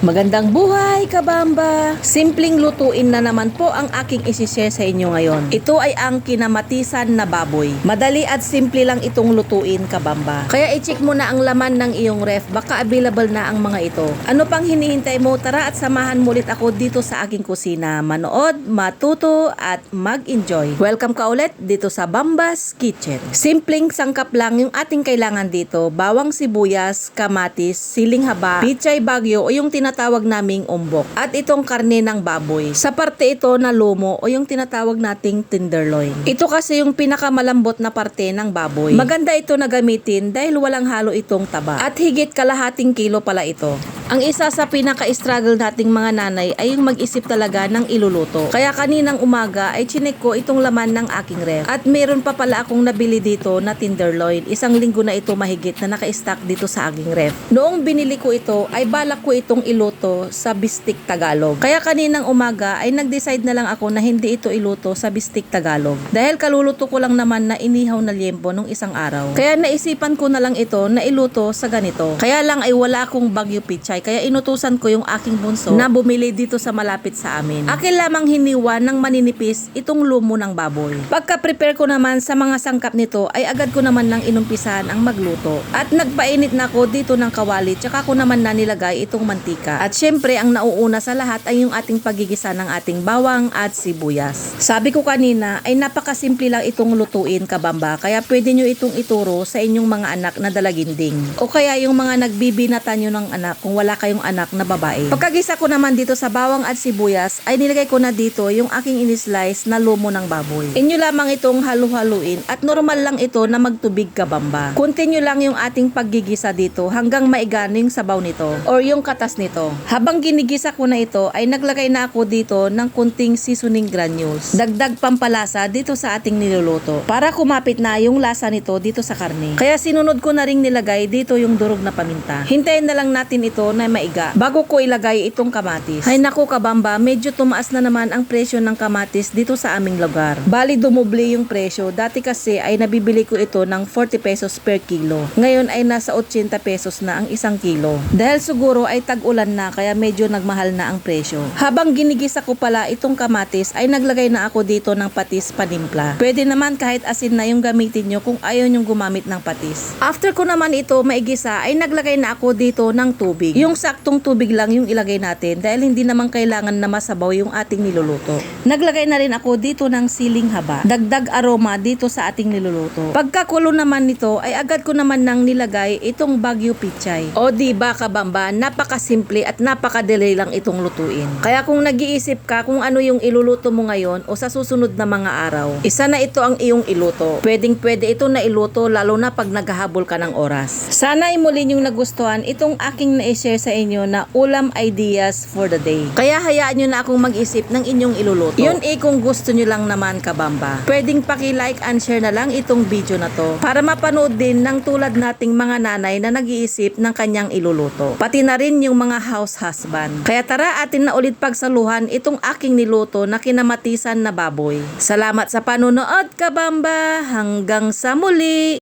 Magandang buhay, kabamba! Simpleng lutuin na naman po ang aking isishare sa inyo ngayon. Ito ay ang kinamatisan na baboy. Madali at simple lang itong lutuin, kabamba. Kaya i-check mo na ang laman ng iyong ref, baka available na ang mga ito. Ano pang hinihintay mo? Tara at samahan mo ako dito sa aking kusina. Manood, matuto, at mag-enjoy. Welcome ka ulit dito sa Bambas Kitchen. Simpleng sangkap lang yung ating kailangan dito. Bawang sibuyas, kamatis, siling haba, pichay bagyo o yung tinatawag naming umbok. At itong karne ng baboy. Sa parte ito na lomo o yung tinatawag nating tenderloin. Ito kasi yung pinakamalambot na parte ng baboy. Maganda ito na gamitin dahil walang halo itong taba. At higit kalahating kilo pala ito. Ang isa sa pinaka-struggle nating mga nanay ay yung mag-isip talaga ng iluluto. Kaya kaninang umaga ay chinek ko itong laman ng aking ref. At meron pa pala akong nabili dito na tenderloin. Isang linggo na ito mahigit na naka-stack dito sa aking ref. Noong binili ko ito ay balak ko itong iluto sa bistik Tagalog. Kaya kaninang umaga ay nag-decide na lang ako na hindi ito iluto sa bistik Tagalog. Dahil kaluluto ko lang naman na inihaw na liempo nung isang araw. Kaya naisipan ko na lang ito na iluto sa ganito. Kaya lang ay wala akong bagyo pichay kaya inutusan ko yung aking bunso na bumili dito sa malapit sa amin. Akin lamang hiniwa ng maninipis itong lumo ng baboy. Pagka-prepare ko naman sa mga sangkap nito ay agad ko naman nang inumpisahan ang magluto. At nagpainit na ako dito ng kawali tsaka ko naman na nilagay itong mantika. At syempre ang nauuna sa lahat ay yung ating pagigisa ng ating bawang at sibuyas. Sabi ko kanina ay napakasimple lang itong lutuin kabamba kaya pwede nyo itong ituro sa inyong mga anak na dalaginding. O kaya yung mga nagbibinata nyo ng anak kung wala kayong anak na babae. Pagkagisa ko naman dito sa bawang at sibuyas ay nilagay ko na dito yung aking inislice na lumo ng baboy. Inyo lamang itong halu-haluin at normal lang ito na magtubig kabamba. Continue lang yung ating paggigisa dito hanggang maigano yung sabaw nito or yung katas nito. Habang ginigisa ko na ito ay naglagay na ako dito ng kunting seasoning granules. Dagdag pampalasa dito sa ating niluluto para kumapit na yung lasa nito dito sa karne. Kaya sinunod ko na ring nilagay dito yung durog na paminta. Hintayin na lang natin ito na maiga bago ko ilagay itong kamatis. Ay naku kabamba, medyo tumaas na naman ang presyo ng kamatis dito sa aming lugar. Bali dumoble yung presyo. Dati kasi ay nabibili ko ito ng 40 pesos per kilo. Ngayon ay nasa 80 pesos na ang isang kilo. Dahil siguro ay tag-ulan na kaya medyo nagmahal na ang presyo. Habang ginigisa ko pala itong kamatis ay naglagay na ako dito ng patis panimpla. Pwede naman kahit asin na yung gamitin nyo kung ayaw nyong gumamit ng patis. After ko naman ito maigisa ay naglagay na ako dito ng tubig. Yung saktong tubig lang yung ilagay natin dahil hindi naman kailangan na masabaw yung ating niluluto. Naglagay na rin ako dito ng siling haba. Dagdag aroma dito sa ating niluluto. Pagkakulo naman nito ay agad ko naman nang nilagay itong bagyo pichay. O di ba kabamba, napakasimple at napakadali lang itong lutuin. Kaya kung nag-iisip ka kung ano yung iluluto mo ngayon o sa susunod na mga araw, isa na ito ang iyong iluto. Pwedeng pwede ito na iluto lalo na pag naghahabol ka ng oras. Sana ay muli yung nagustuhan itong aking na-share sa inyo na ulam ideas for the day. Kaya hayaan nyo na akong mag-isip ng inyong iluluto. Yun eh kung gusto nyo lang naman kabamba. Pwedeng paki-like and share na lang itong video na to para mapanood din ng tulad nating mga nanay na nag-iisip ng kanyang iluluto. Pati na rin yung mga house husband. Kaya tara atin na ulit pagsaluhan itong aking niluto na kinamatisan na baboy. Salamat sa panonood kabamba. Hanggang sa muli!